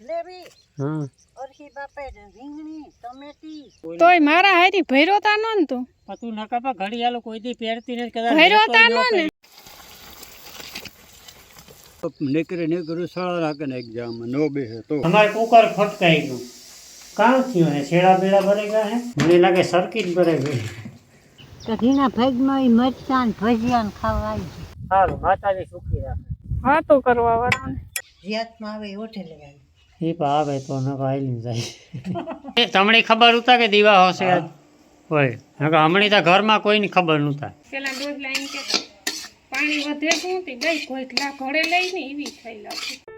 લેવી હા બાપે રીંગણી ટમેટી. તોય મારા હારી ભૈરો તા નો ને તું? તું નકા પા ઘડિયાળો કોઈ દી પહેરતી નથી કદાચ ભૈરો તા નો ને? નીકળે નીકળ્યું સળા રાખે ને એક્ઝામ નો બેસે તો. અમારે કુકર ફટકાઈ ગયું. કામ થયું હે? શેડા બેડા ભરાઈ ગયા હે? મને લાગે સર્કિટ ભરાઈ ગઈ. કઢીના ભેગમાં ઈ મરચાં ને ભજીયા ને ખાવા આવી છે સારું માતાજી સુખી રાખે. વાતો કરવા વાળાને રિયાતમાં આવે ઓઠે લેવાની એ આવે તો ન આઈલી જાય. એ તમને ખબર ઉતા કે દીવા હશે હોય નકર હમણાં તો ઘરમાં કોઈની ખબર નહોતા પેલા ડોઝ લાઈન કે પાણી વધે શું તે ગઈ કોઈ ઘોડે લઈને એવી થઈ લાગી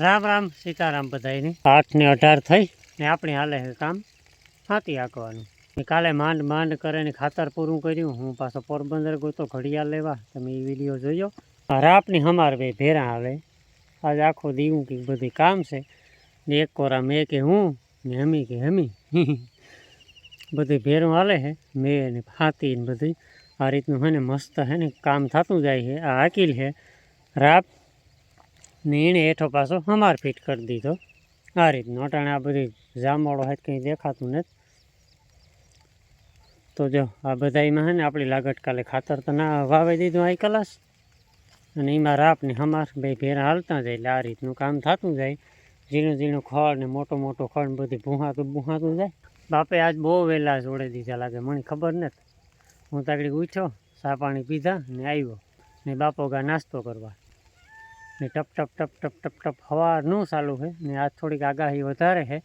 રામ રામ, સીતારામ બધાયને. આઠ ને અઢાર થઈ ને આપણે હાલે કામ. હાથી હાંકવાનું. ને કાલે માંડ માંડ કરે ને ખાતર પૂરું કર્યું. હું પાછો પોરબંદર ગયો તો ઘડિયાળ લેવા. તમે એ વીડિયો જોયો. રાપની હમાર બે ભેરા આવે આજે આખો દીવું કે બધી કામ છે. ને એક કોરા મેં કે હું, ને હમી કે હમી. બધી ભેરું હાલે છે મેં ને હાથી ને બધી. આ રીતનું હે ને મસ્ત હે ને કામ થતું જાય છે આ આકીલ છે રાપ ને એણે હેઠો પાછો હમાર ફિટ કરી દીધો. આ રીતનું અટાણે આ બધી જામવાળો હાથ કંઈ દેખાતું નથી. તો જો, આ બધામાં હે ને આપણી લાગટ કાલે ખાતર તો ના વાવી દીધું આ કલાસ. અને એમાં રાપ ને હમાર બે ભેરા હાલતા જાય એટલે આ રીતનું કામ થતું જાય. ઝીણું ઝીણું ખડ ને મોટો મોટો ખડ બધું ભૂહાતું ભૂહાતું જાય. બાપે આજ બહુ વહેલા જોડે દીધા લાગે, મને ખબર નથી. હું તાકડી ઉઠ્યો ચા પાણી પીધા ને આવ્યો. ને બાપો ગા નાસ્તો કરવા. ને ટપ ટપ ટપ ટપ ટપ ટપ હવા નું ચાલુ છે ને આ થોડીક આગાહી વધારે છે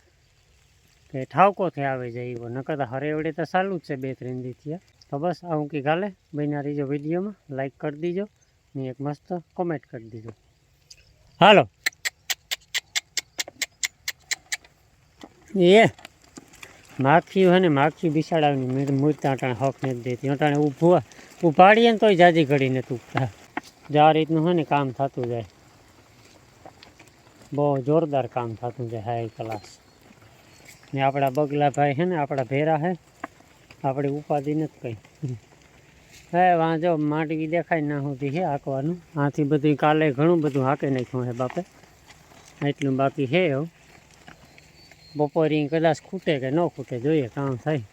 કે ઠાવકોથી આવે જાય એવો નકર તો હરેવડે તો ચાલુ જ છે બે, ત્રણ દીથી તો બસ આવું કે કાલે બન્યા રહીજો વિડીયોમાં. લાઈક કરી દીજો ને એક મસ્ત કોમેન્ટ કરી દીજો. હાલો. એ માખી હોય ને માખી બિસાડાવીને મૂર્તા અટાણે હક નથી દેતી. અટાણે ઊભું ઉપાડીએ ને તોય જાજી ઘડીને નથી જે આ રીતનું હોય ને કામ થતું જાય. બહુ જોરદાર કામ થતું છે હાઈ ક્લાસ ને આપણા બગલાભાઈ છે ને, આપણા ભેરા છે, આપણી ઉપાધિ નથી કંઈ. હે વાંચો માટી દેખાય ના સુધી છે હાંકવાનું. આથી બધું કાલે ઘણું બધું હાંકી નાખ્યું છે બાપે. એટલું બાકી છે એવું બપોરે કદાચ ખૂટે કે ન ખૂટે, જોઈએ કામ થાય.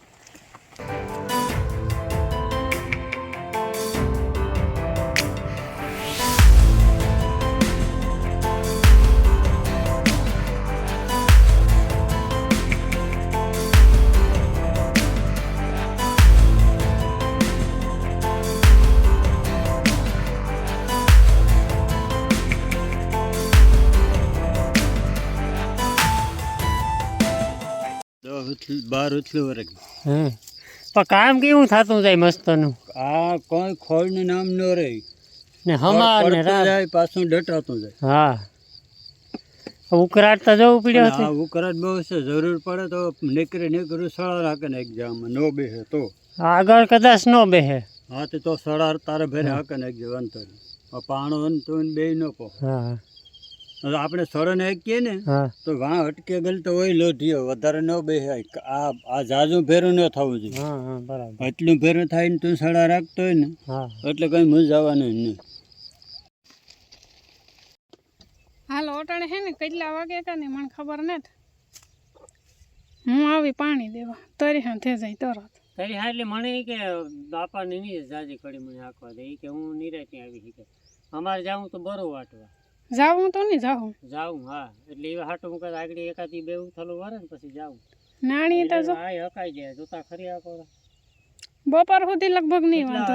બાર ઉથલું વર્ગ પણ કામ કેવું થતું જાય મસ્તનું? આ કોઈ ખોળનું નામ ન રહે. ને હમા ને જાય પાછું ડટાતું જાય. હા. ઉકરાટ તો જવું પડ્યો હતું ઉકરાટ બહુ છે જરૂર પડે તો નીકળે નીકળ્યું સળા રાખે ને એક્ઝામ નો બેહે તો. આગળ કદાચ નો બેહે. હા તો સળા તારે ભરે હાકે ને એક્ઝામ અંતર પાણો તું બે ન કહો હા. આપણે સળો ને કીએ ને તો વાં અટકે ગયેલ તો હોય લોઢીઓ વધારે ન બેસે આ આ જાજુ ભેરું ન થવું જોઈએ. હા હા બરાબર. એટલું ભેરું થાય ને તું સડા રાખતો હોય ને એટલે કઈ મજા આવવાનું નહીં. હાલો ઓટાણે હે ને કેટલા વાગે કા ને મને ખબર નથી. હું આવી પાણી દેવા. તરી હા થઈ જાય તરત. તરી હા એટલે મને કે બાપાને નહીં જાજી કડી મને આખવા દે. કે હું નિરાતી આવી શકે અમારે જાઉં તો બરો વાટવા. જાવું તો નહીં જાવું જાવું હા. એટલે એવા હાટો હું કાંઈ આગળ એકાદી બે થલું વરે ને પછી જાવું નાણી તો જો હા હકાઈ જાય જોતા ખરી આપો બપોર સુધી લગભગ નહીં વાંધો.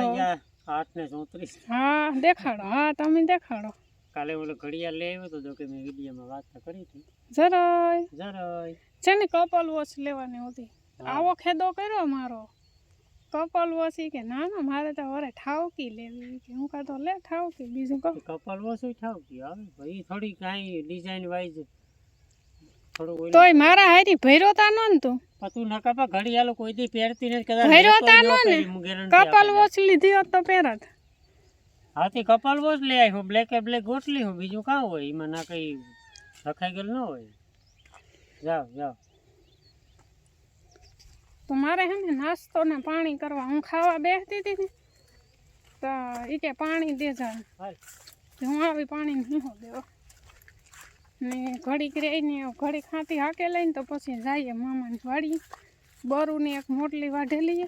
આઠ ને ચોત્રીસ. હા દેખાડો. હા તમે દેખાડો. કાલે ઓલો ઘડિયાળ લઈ આવ્યો તો જો કે મેં વિડીયોમાં વાત કરી હતી. જરાય. જરાય. છે ને કપલ વોચ લેવાની હતી. આવો ખેદો કર્યો મારો. કપલ ઓછી કે ના ના મારે તો વરે ઠાવકી લેવી કે હું કાં તો લે ઠાવકી બીજું કહું. કપાલ ઓછું ઠાવકી આવે. ભાઈ થોડી કાંઈ ડિઝાઇન વાઇઝ થોડું તોય મારા હારી ભર્યો તા નો ને તું. તું નકા પા ઘડી આલો કોઈ દી પહેરતી નથી કદાચ તા નો ને? કપાલ આપી લીધી હોત તો પહેરત. હાથી કપાલ ઓછ લઈ આવી હું બ્લેક એ બ્લેક ગોઠલી હું બીજું કાં હોય એમાં ના કઈ રખાઈ ગયેલ ન હોય. જાઓ જાઓ. તો મારે હે ને નાસ્તો ને પાણી કરવા. હું ખાવા બેસતી હતી ને તો એ કે પાણી દે જા હું આવી પાણી નહીં હો દેવો? ને ઘડીક રહીને ઘડી ખાતી હાકે લઈને તો પછી જઈએ મામાની વાડી બરુની એક મોટલી વાઢેલી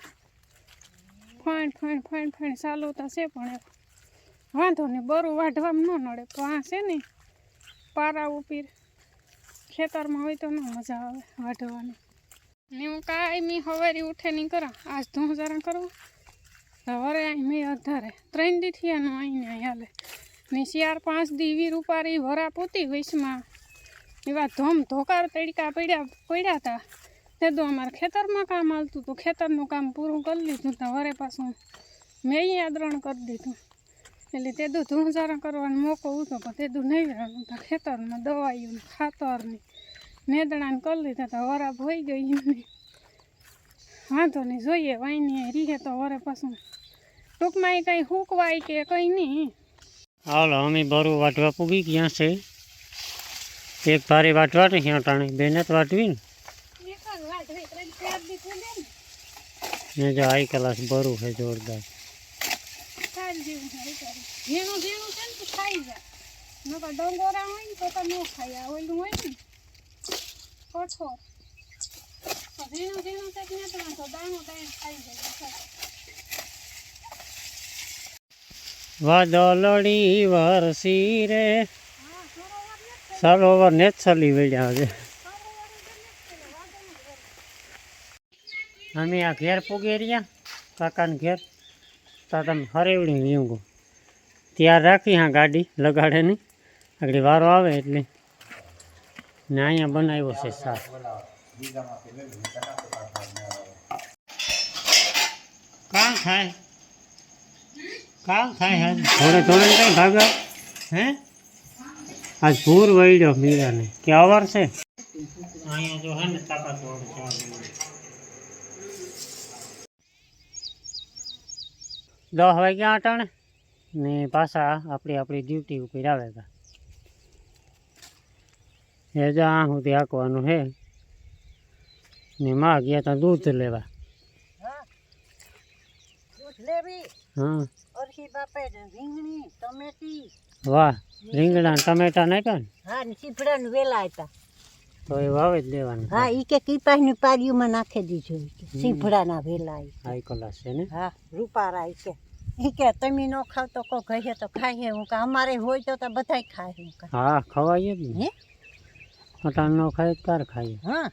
ફાણ ફાણ ફાણ ફાણ ચાલુ તો છે પણ વાંધો નહીં બરું વાઢવામાં ન નડે. તો આ છે ને પારા ઉપીર ખેતરમાં હોય તો ન મજા આવે વાઢવાની. ને હું કાંઈ હવારી ઉઠે નહીં કરો. આજ ધૂં જરા કરું. સવારે મેં અધારે. ત્રણ દી થયાનું અહીં હાલે. ને ચાર પાંચ દી વીર ઉપારી વરા પૂતી વૈશમાં એવા ધોમ ધોકાર તડકા પડ્યા પડ્યા હતા તે તો અમારે ખેતરમાં કામ હાલતું હતું. ખેતરનું કામ પૂરું કરી લીધું તો વરે પાછું મેં અહીંયા દ્રણ કરી દીધું. એટલે તે દુ ધૂં જરા કરવાનો મોકો હતો પણ તે દુ નહીં રહેવાનું. તો ખેતરમાં દવાઈઓ ને ખાતર ને નેદણાને કરી લીધા તો વરાબ હોઈ ગઈ એમને. વાંધો નહીં જોઈએ વાઈની રીહે તો વરે પાછું. ટૂંકમાં એ કંઈ હૂકવાય કે કંઈ નહીં. હાલો અમે બરું વાટવા પૂગી ગયા છે. એક ભારે વાટવા ને ત્યાં ટાણે બેને જ વાટવી ને. જો હાઈ ક્લાસ બરું છે જોરદાર. ઝીણું ઝીણું છે ને તો ખાઈ જાય નકર ડંગોરા હોય ને તો તો ન ખાય ઓલું હોય ને. તો ઝીણું ઝીણું છે ને તો દાણું દાણ ખાઈ જાય. વાદળડી વરસી રે સરોવર ને જ ચલી વળ્યા છે. અમે આ ઘેર પૂગી રહ્યા કાકાને ઘેર. તો તમે હરેવડી વીંગો ત્યાર રાખી હા ગાડી લગાડે નહીં. આગળ વારો આવે એટલે. ને અહીંયા બનાવ્યો છે સાર કામ થાય કામ થાય હાલ થોડે થોડે કઈ ભાગા. હે? આજ ભૂર વળ્યો મીરાને. કે અવાર છે? અહીંયા જો હે ને તાકાત દસ વાગ્યા અટાણે ને પાછા આપણી આપણી ડ્યુટી ઉપર આવે તા એ જો આ સુધી હાંકવાનું છે ને માં ગયા તા દૂધ લેવા. હા? ને વાહ રીંગણા ટમેટા નાખ્યા ને? હા ને સીપડાનું વેલા હતા તો એ વાવે જ લેવાનું. હા ઈ કે કીપાસની પારીઓમાં નાખી દીધું સીફડા ના વેલા. હાઈ ક્લાસ છે ને? હા રૂપારા ઈ કે. ઈ કે તમે ન ખાવ તો કો કહે તો ખાઈએ હું. કે અમારે હોય તો બધા બધાય ખાય. હું હા ખવાય જ ને. હે નો ન ખાય તાર ખાઈએ. હા.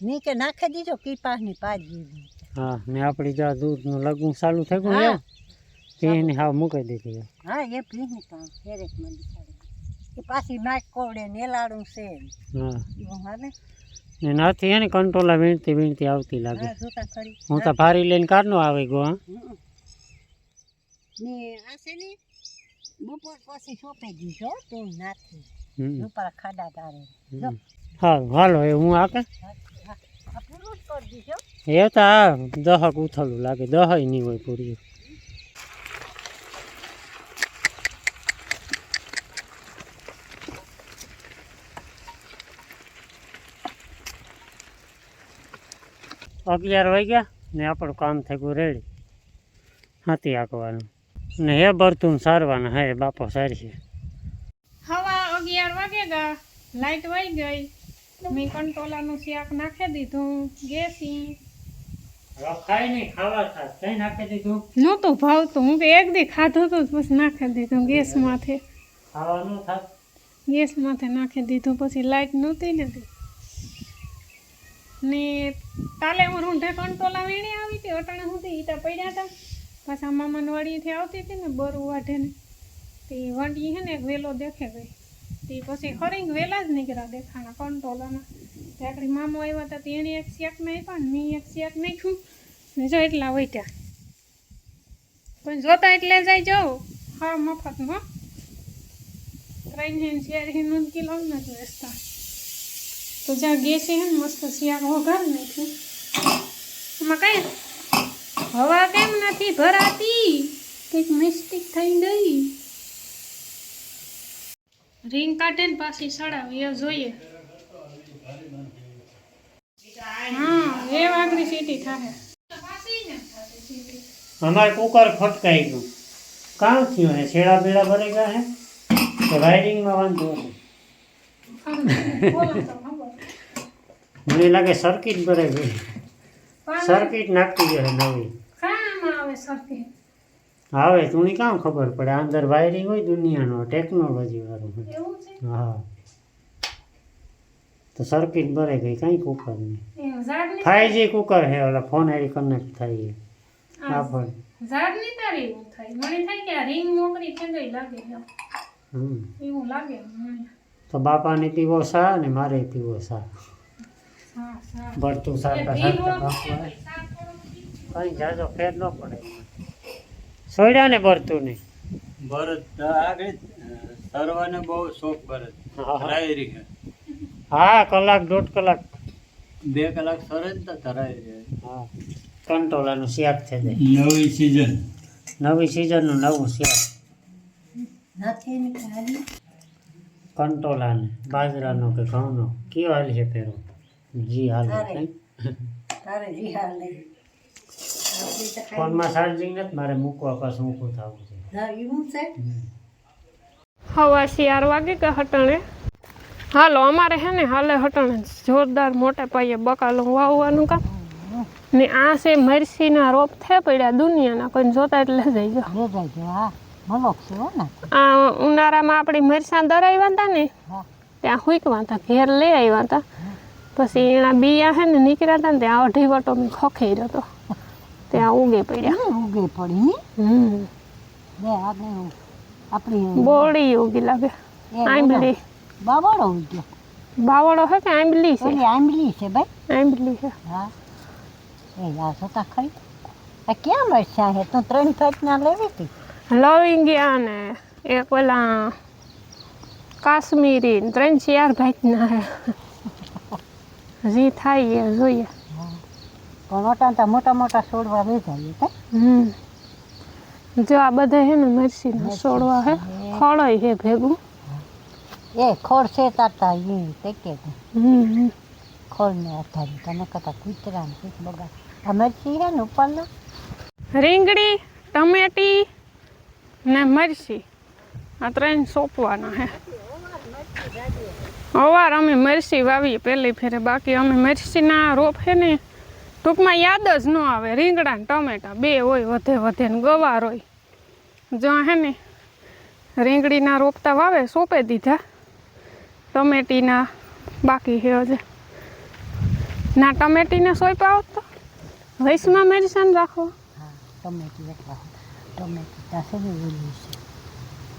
ની કે નાખી દીધો કીપાસની પારી હા ને આપણી જો દૂધનું લગ્ન ચાલુ થઈ ગયું હા. છે એને હાવ મૂકી દીધી હા એ ભીની કામ ક્યારેક મને એ પાછી નાક કોવડે નેલાડું છે હા. ને નથી એને કંટ્રોલા વીણતી વીણતી આવતી લાગે. હા તો ભારી લઈને કારનો આવી ગયો હા. હમ. ને આ છે ને બપોર પછી સોંપી દીધો તો નાખી હમ. ખાડા તારે હમ. હાલો એ હું આકે? એ તો આ દહક ઉથલું લાગે દહ નહીં હોય પૂરી. અગિયાર વાગ્યા ને આપણું કામ થઈ ગયું રેડી. હાથી આંકવાનું ને એ બરતું સારવાના હે બાપો સારી છે અગિયાર વાગે ગયા લાઈટ વહી ગઈ. મેં કંટોલાનું શાક નાખી દીધું. ગેસી. ખાઈ નહીં ખાવા થાય કઈ નાખી દીધું. નહોતું ભાવતું. હું કે એક દી ખાધું હતું પછી નાખી દીધું ગેસ માથે. ખાવાનું થાય ગેસ માથે નાખી દીધું પછી લાઈટ નહોતી ને તે. ને કાલે હું રૂંઢે કંટોલા વીણી આવી હતી અટાણે સુધી ઈતા પડ્યા હતા. પાછા મામાની વાડીએથી આવતી હતી ને બરુ વાઢે ને. તે વાડી હે ને એક વેલો દેખે ગઈ. તે પછી ખરી વેલા જ નીકળ્યા દેખાણા કંટોલાના તે આકડી મામો આવ્યા હતા તે એણે એક શેક નાખ્યા ને મેં એક શેક નાખ્યું ને જો એટલા વટ્યા. પણ જોતા એટલે જાય જાઓ. હા મફતમાં ત્રણ હેન ચાર હેન કિલો નથી વેચતા. તો જ્યાં ગેસે હે ને, મસ્ત શિયાળ વઘાર નાખ્યું. એમાં કઈ હવા કેમ નથી ભરાતી? કંઈક મિસ્ટેક થઈ ગઈ. રીંગ કાઢે ને પાછી સડાવી એ જોઈએ. હા એ વાગડી સીટી થાય અમારે કુકર ખટકાઈ ગયું. કામ થયું હે? છેડા બેડા ભરાઈ ગયા હે? કે વાયરિંગમાં વાંધો છે મને લાગે સર્કિટ ભરાઈ ગઈ. સર્કિટ નાખતી ગયો નવી. કામ આવે સરખી આવે તું કામ ખબર પડે અંદર વાયરિંગ હોય દુનિયાનો ટેકનોલોજી વાળું. હા. તો સર્કિટ ભરે ગઈ કાંઈ કુકર નહીં. એ ઝાડની ફાઈવ કુકર હે ઓલા ફોન હારી કનેક્ટ છે. આ પણ ઝાડની તારી એવું થાય? મને થાય કે આ રીંગ મોકરી થઈ ગઈ લાગે હમ. એવું લાગે તો બાપાને પીવો સા ને મારે પીવો સા? હા હા ભરતું સારતા સારતા કઈ જાજો ફેર ન પડે. સોડ્યા ને ભરતું નહીં. ભરત આગળ સરવાને બહુ શોખ ભરત. છે. હા કલાક દોઢ કલાક. બે કલાક સરે ને તો જાય હા. કંટોલાનું શાક છે જાય. નવી સિઝન નવી સિઝનનું નવું શિયાક નથી ને ખાલી કંટોલાને બાજરાનો કે ઘઉંનો. કયો હાલ છે પેરો જી હાલ. તારે જી હાલ. ફોનમાં ચાર્જિંગ નથી મારે મૂકવા પાછું ઊભું થવું છે. હા, એવું છે? હવા શિયાર વાગે કે હટણે? હાલો અમારે હે ને હાલે હટણે જોરદાર મોટા પાયે બકાલું વાવવાનું કામ. ને આ છે મરસીના રોપ થયા પડ્યા દુનિયાના કોઈ જોતા એટલે જઈ જાઓ લે જાય હા. મલોક છે હો ને. આ ઉનાળામાં આપણી મરસાં દરાવ્યા હતા ને ત્યાં હુંકવા હતા ઘેર લઈ આવ્યા હતા પછી એના બિયા હે ને નીકળ્યા હતા ને ત્યાં અઢી વટો મેં ખોખી રહ્યો હતો ત્યાં ઉગે પડ્યા. ઉગે પડી હમ. બે આપણે આપણી બોળી ઉગી લાગે. આંબલી. બાવળો ઉગ્યો બાવળો હે કે આંબલી છે? ઓલી આંબલી છે ભાઈ. આંબલી છે. હા. એ આ જોતા ખરી. આ કેમ વર્ષા હે? તો ત્રણ ફાટના લેવી હતી? લવિંગિયા ને. એક ઓલા કાશ્મીરી ત્રણ ચાર ભાઈના હે. હજી થાય એ જોઈએ. પણ તો મોટા મોટા છોડવા વેચાઈએ તે જો આ બધા હે ને મરસીના છોડવા હે. ખોળોય હે ભેગું. એ ખોળ છે તાતા એ તે કે હમ. ખોળ ને આધારી તમે કહેતા કૂતરા ને કંઈક બગા આ મરસી હે ને ઉપરના? રીંગણી ટમેટી ને મરસી આ ત્રણ સોંપવાના હે. અવાર અમે મરસી વાવીએ. પહેલી ફેરે બાકી અમે મરસીના રોપ છે ને ટૂંકમાં યાદ જ ન આવે. રીંગણા ને ટમેટા બે હોય વધે વધે ને ગવાર હોય. જો હે ને રીંગણીના રોપતા વાવે સોંપે દીધા. ટમેટીના બાકી છે હજે. ના ટમેટીને સોંપ્યા હોત તો વૈસમાં મેડિસન રાખો ટમેટી વેચવા ટમેટી પાસે ને ઓલી છે.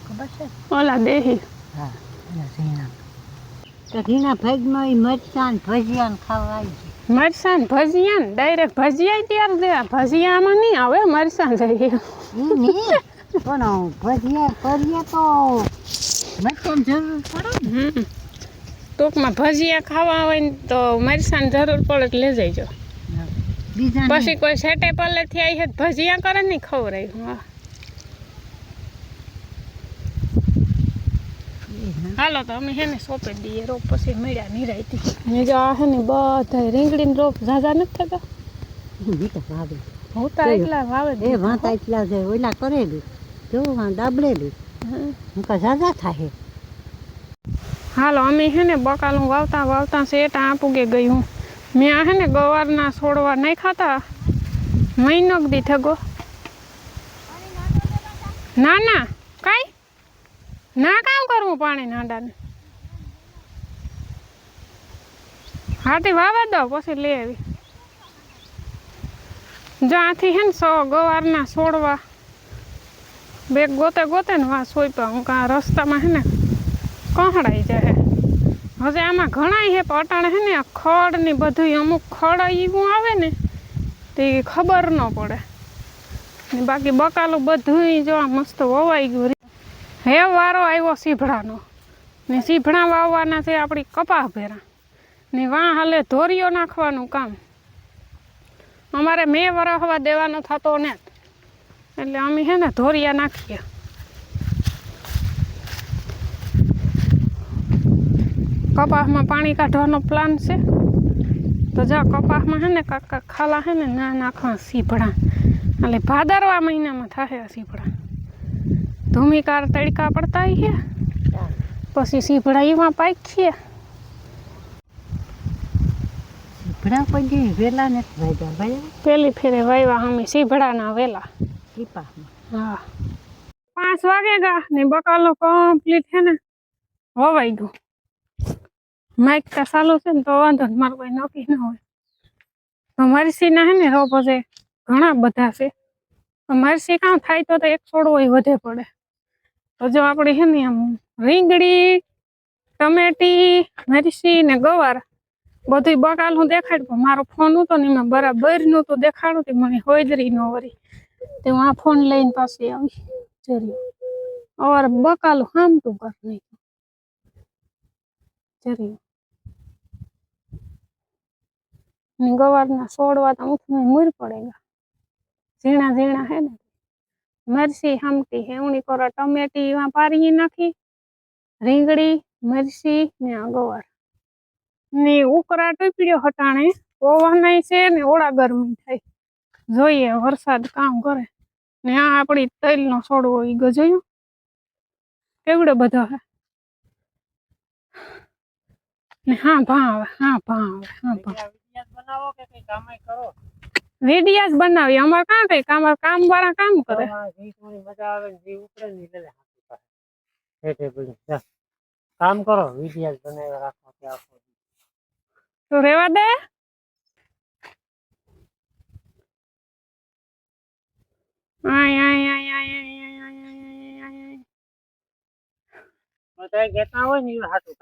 ખબર છે? ઓલા દેહી. હા ઝીણા. તો ઘીના ભજમાં એ મરચાં ભજીયા ખાવા આવી જાય મરસાં ભજીયા ને ડાયરેક્ટ ભજીયા તૈયાર દેવા ભજીયામાં નહીં આવે મરસાં જઈએ પણ ભજીયા કરીએ તો મરચાં જરૂર પડે ટૂંકમાં ભજીયા ખાવા હોય ને તો મરસાં જરૂર પડે એટલે લઈ જઈજો પછી કોઈ સેટે પલ્લેથી આવી ભજીયા કરે નહીં ખવડાય. હાલો તો અમે હે ને સોંપી દઈએ. રોપ પછી મળ્યા નિરાયતી ને જો આ હે ને બધા રીંગણીને રોપ ઝાઝા નથી થતા? હું તો વાવે હું તો એકલા વાવે એ વાંતા એટલા છે ઓલા કરેલી. જો વાં દાબડેલું. હું કા ઝાઝા થાય. હાલો અમે હે ને બકાલું વાવતા વાવતા શેઠ આપુગે પૂગે ગઈ હું. મેં આ હે ને ગવારના છોડવા નહીં ખાતા. મહિનો દી થગો ના ના કાંઈ? ના કામ કરવું પાણી નાડાને હાથી વાવા દો, પછી લઈ આવી. જો આથી હે ને સો ગવારના છોડવા. બે ગોતે ગોતે ને વા સોઈપા હું કાં રસ્તામાં હે ને કહડાઈ જાય હવે આમાં ઘણા હે, પણ અટાણે હે ને ખડ ને બધું અમુક ખડ એવું આવે ને, તે ખબર ન પડે. બાકી બકાલું બધું જો આ મસ્ત વવાઈ ગયું. હે વારો આવ્યો સીભડાનો ને સીભડા વાવવાના છે આપણી કપાસ ભેરા. ને વાં હાલે ધોરીઓ નાખવાનું કામ. અમારે મેં વરાહવા દેવાનો થતો ને. એટલે અમે હે ને ધોરિયા નાખીએ. કપાસમાં પાણી કાઢવાનો પ્લાન છે. તો જા કપાસમાં હે ને કાકા ખાલા હે ને ના નાખવા સીભડા એટલે ભાદરવા મહિનામાં થાય આ સીભડા ધૂમિકાર તડકા પડતા છે પછી સીભડાઈમાં પાકીએ. ભડા પડી વેલા ને વાયદા ભાઈ પેલી ફેરે વાયવા અમે સીભડાના વેલા. ટીપા હા. પાંચ વાગે ગા ને બકાલો કમ્પ્લીટ છે ને હોવાઈ ગયું. માઇક તો ચાલુ છે ને તો વાંધો ને મારું કોઈ નક્કી ન હોય. તો મરસીના હે ને રોપો છે ઘણા બધા છે. અમારી સી કામ થાય તો તો એક છોડવો વધે પડે. જો આપણે છે ને આમ રીંગણી, ટમેટી મરસી ને ગવાર બધું બકાલું દેખાડ્યું પણ મારો ફોન હતો ને એમાં બરાબરનું તો દેખાડું તે મને હોજરી ન વરી. તે હું આ ફોન લઈને પાછી આવી. જરી અવાર બકાલું હામતું કર નહીં જરી ગવારના છોડવા તો મુખમાં મૂર પડેગા. ઝીણા ઝીણા હે ને. મરસી હમટી હેવણી કરો ટમેટી એમાં પારી નાખી. રીંગણી, મરસી ને આ ને ઉકરા ટૂપડ્યો હટાણે પવન છે ને ઓળા ગરમી થાય. જોઈએ વરસાદ કામ કરે. ને આ આપણી તેલનો છોડવો ઈ ગજયો. કેવડો બધો હે? ને હા ભાવે હા ભાવે હા ભાવે. બનાવો કે કઈ કામ કરો? વિડિયા જ બનાવી અમારે કાં કઈ કામ કામ વાળા કામ કરે મજા આવે ને જે ઉપડે ને એટલે હાથું પાસે હેઠે પડી જા. કામ કરો વિડિયા બનાવ્યા રાખો કે આખો દી. તો રેવા દે આય આય આય આય આય આય આય આય આય આય બધા કહેતા હોય ને એ હાથું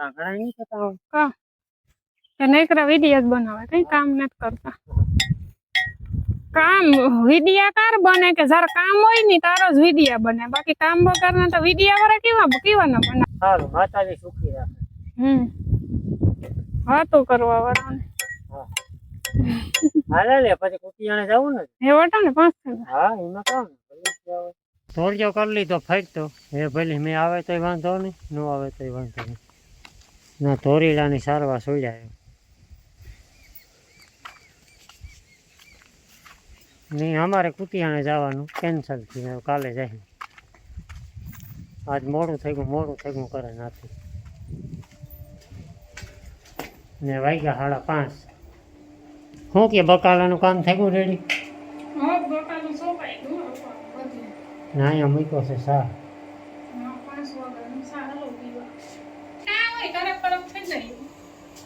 કામ ઘણા નહીં કહેતા હોય કે નકરા વિડિયા જ બનાવે કઈ કામ નથી કરતા કામ વિડિયા કાર બને કે જ્યારે કામ હોય ને તારો જ વિડિયા બને. બાકી કામ વગરના તો વિડિયા વાળા કેવા કેવા ના બને? સારું માતાજી સુખી રાખે. હમ. વાતો કરવા વાળાને. હાલે લે પછી કુટિયાણે જવું ને? એ વટો ને પાંચ હા એમાં કામ થોડીઓ કરી લીધો ફાઈટતો એ ભલે મેં આવે તોય વાંધો નહીં ન આવે તોય વાંધો નહીં. ના ધોરીડાની સારવાર સોડ્યા નહીં અમારે કુતિયાણે જવાનું કેન્સલ થયું કાલે જાય. આજ મોડું થઈ ગયું મોડું થઈ ગયું કરે નાથી. ને વાગ્યા સાડા પાંચ. શું કે બકાલાનું કામ થઈ ગયું રેડી? ના અહીંયા મૂક્યો છે સા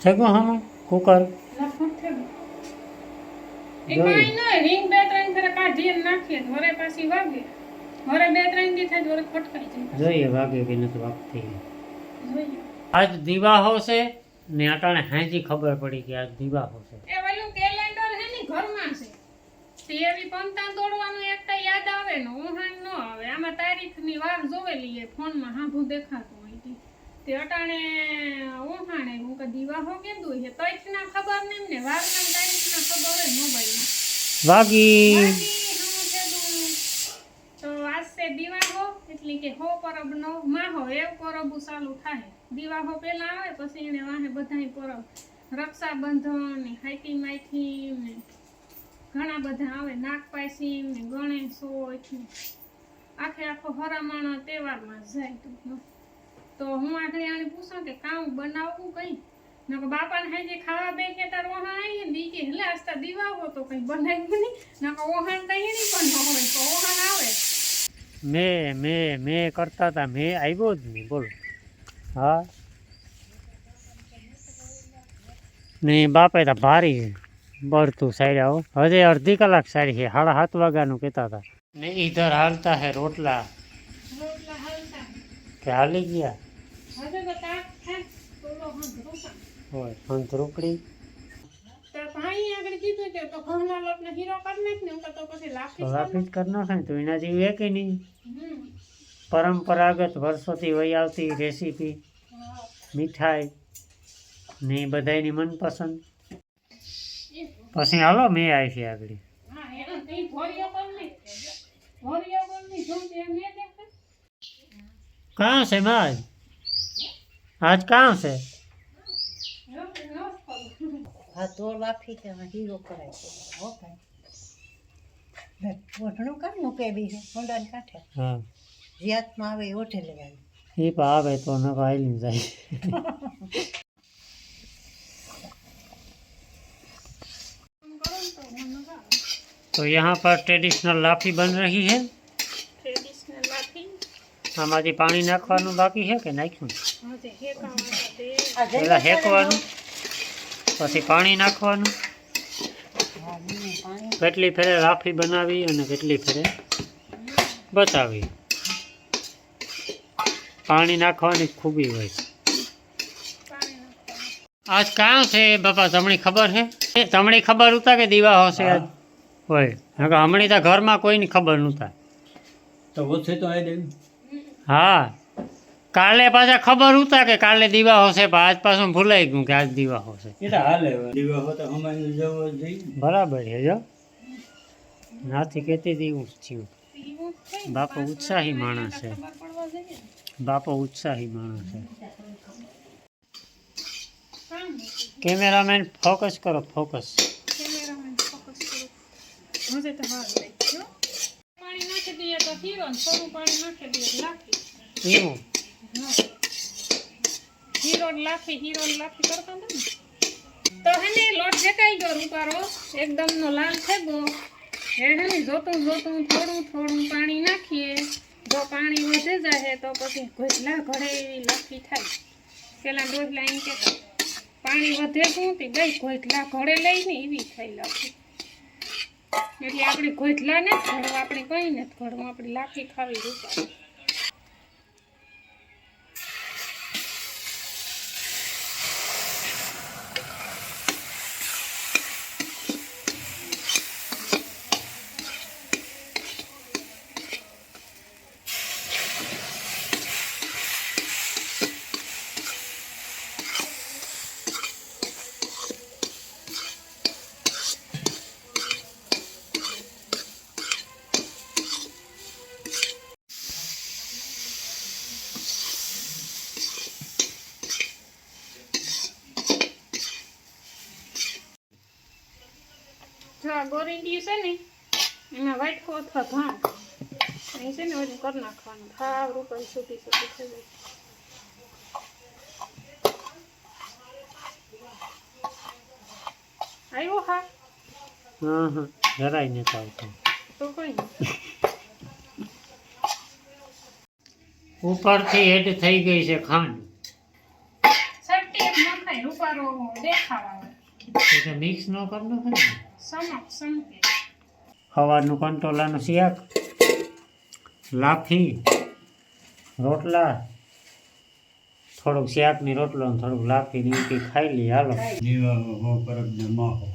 થઈ હા કુકર? રિંગ ફેરા કાઢીએ ને નાખીએ ને વરે પાછી વાગે. વરે બે ત્રણ દી થાય તો વરે ફટકાઈ જાય જોઈએ વાગે કે નથી વાગતી જોઈએ. આજ દિવાહો છે ને અટાણે હાજી ખબર પડી કે આજ દિવાહો છે એ પેલું કેલેન્ડર હે ને ઘરમાં છે. તે એવી પંતા દોડવાનું એકતા યાદ આવે ને ઓહાણ ન આવે. આમાં તારીખની વાર જોવેલી એ ફોનમાં હાંભું દેખાતું હોય તે. અટાણે ઉહાણે હું કે દિવાહો કીધું છે ના ખબર નહીં ને વારના તારીખના ખબર હોય મોબાઈલમાં. વાગી. તો આજ છે દિવાહો એટલે કે હો પરબ નો માહો એવ પરબ થાય. દિવાહો પરબ. રક્ષાબંધન ને હાઈટી માઈથી ને ઘણા બધા આવે નાગપાયસી ને ગણેશ ને આખે આખો હરામાણા તહેવારમાં જાય તો. હું આગળ પૂછું કે કામ બનાવવું કઈ? નકર બાપાને હાજે ખાવા બે કે તાર ઓહાણ આવી ને કે એટલે આસ્તા દીવાવો તો કઈ બનાવ્યું નહીં. નકર ઓહાણ કઈ નહીં પણ ન હોય તો ઓહાણ આવે. મેં મેં મેં કરતા હતા મેં આવ્યો જ નહીં બોલો. હા. નહીં બાપે તો ભારી બળતું સારી હો. હજે અડધી કલાક સારી છે સાડા સાત વાગ્યાનું કહેતા હતા ને ઈધર હાલતા હે રોટલા. રોટલા કે હાલી ગયા? હોય. પણ ધ્રુપડી કરી નાખે તો એના જેવી કે નહીં. પરંપરાગત વર્ષોથી વહી આવતી રેસીપી મીઠાઈ ને બધાની મનપસંદ. પછી હાલો મેં આવી છે આગળ. કાં છે ભાઈ? આજ કાં છે? હા તો લાફી કે હીરો કરાય છે હો કાંઈ ઓઢણું કામ મૂકે બી છે ઊંડાને કાંઠે હા રિયાતમાં આવે એ ઓઢે લેવાનું એ પણ આવે તો ન આઈલી જાય तो यहाँ पर ट्रेडिशनल लाफी बन रही है ટ્રેડિશનલ લાઠી આમાંથી પાણી નાખવાનું બાકી છે કે નાખ્યું હજે હેકાવા દે આ જઈ પહેલાં હેકવાનું પછી પાણી નાખવાનું. કેટલી ફેરે રાફી બનાવી અને કેટલી ફેરે બતાવી. પાણી નાખવાની ખૂબી હોય. આજ કાં છે બાપા? તમને ખબર છે? તમને ખબર ઉતા કે દીવા હશે આજ? હોય. હમણાં તો ઘરમાં કોઈની ખબર નહોતા. તો ઓછે તો હા. કાલે પાછા ખબર ઉતા કે કાલે દીવા હશે પણ આજ પાછું ભૂલાઈ ગયું કે આજ દીવા હશે એ તો હાલે હવે. દીવા હોય તો અમારે જવો જોઈએ બરાબર છે જો નાથી કહેતી હતી એવું જ થયું એવું જ થઈ ને. બાપુ પાંચ ઉત્સાહી વર્ષ માણસ છે. ખબર પડવા જોઈએ ને. બાપો ઉત્સાહી માણસ છે કામ નથી. કેમેરામેન ફોકસ કરો ફોકસ કેમેરામેન ફોકસ કરો હજે તો હાર લઈ ગયો પાણી નાખી દઈએ તો હીરો ને થોડું પાણી નાખી દઈએ તો લાખી એવું હા. હીરો લાફી હીરો લાખી કરતા ને. તો હેને લોટ શેકાઈ ગયો રૂપારો. એકદમ નો લાલ થઈ ગયો. હે હે જોતું જોતું થોડું થોડું પાણી નાખીએ. જો પાણી વધે જાય તો પછી ઘોટલા ઘડે એવી લાખી થાય. પેલા ડોસલા એમ કહેતા, પાણી વધે શું તે ગઈ, ઘોટલા ઘડે લઈને એવી થઈ લાફી એટલે આપણે ઘોટલા ને જ ઘડવા, આપણે કઈ નથી ઘડવું, આપણે લાખી ખાવી રૂપારો જો આ ગોરીંડી છે ને એમાં વાટકો અથવા ભાત અહીં છે ને બધું કરી નાખવાનું. ભાવ રૂપાઈ સુધી સુધી થઈ જાય આવ્યો હા. હા હા જરાય નથી આવતો તો કઈ ઉપરથી એડ થઈ ગઈ છે ખાંડ. દેખાવા એટલે મિક્સ ન કરનો સમક સમકે સવારનું કંટોલાનું શિયાક લાફી રોટલા, થોડુંક શિયાકની રોટલો થોડુંક લાફી નીકળી ખાઈ લઈએ. હાલો. દીવા હો પરબ માહો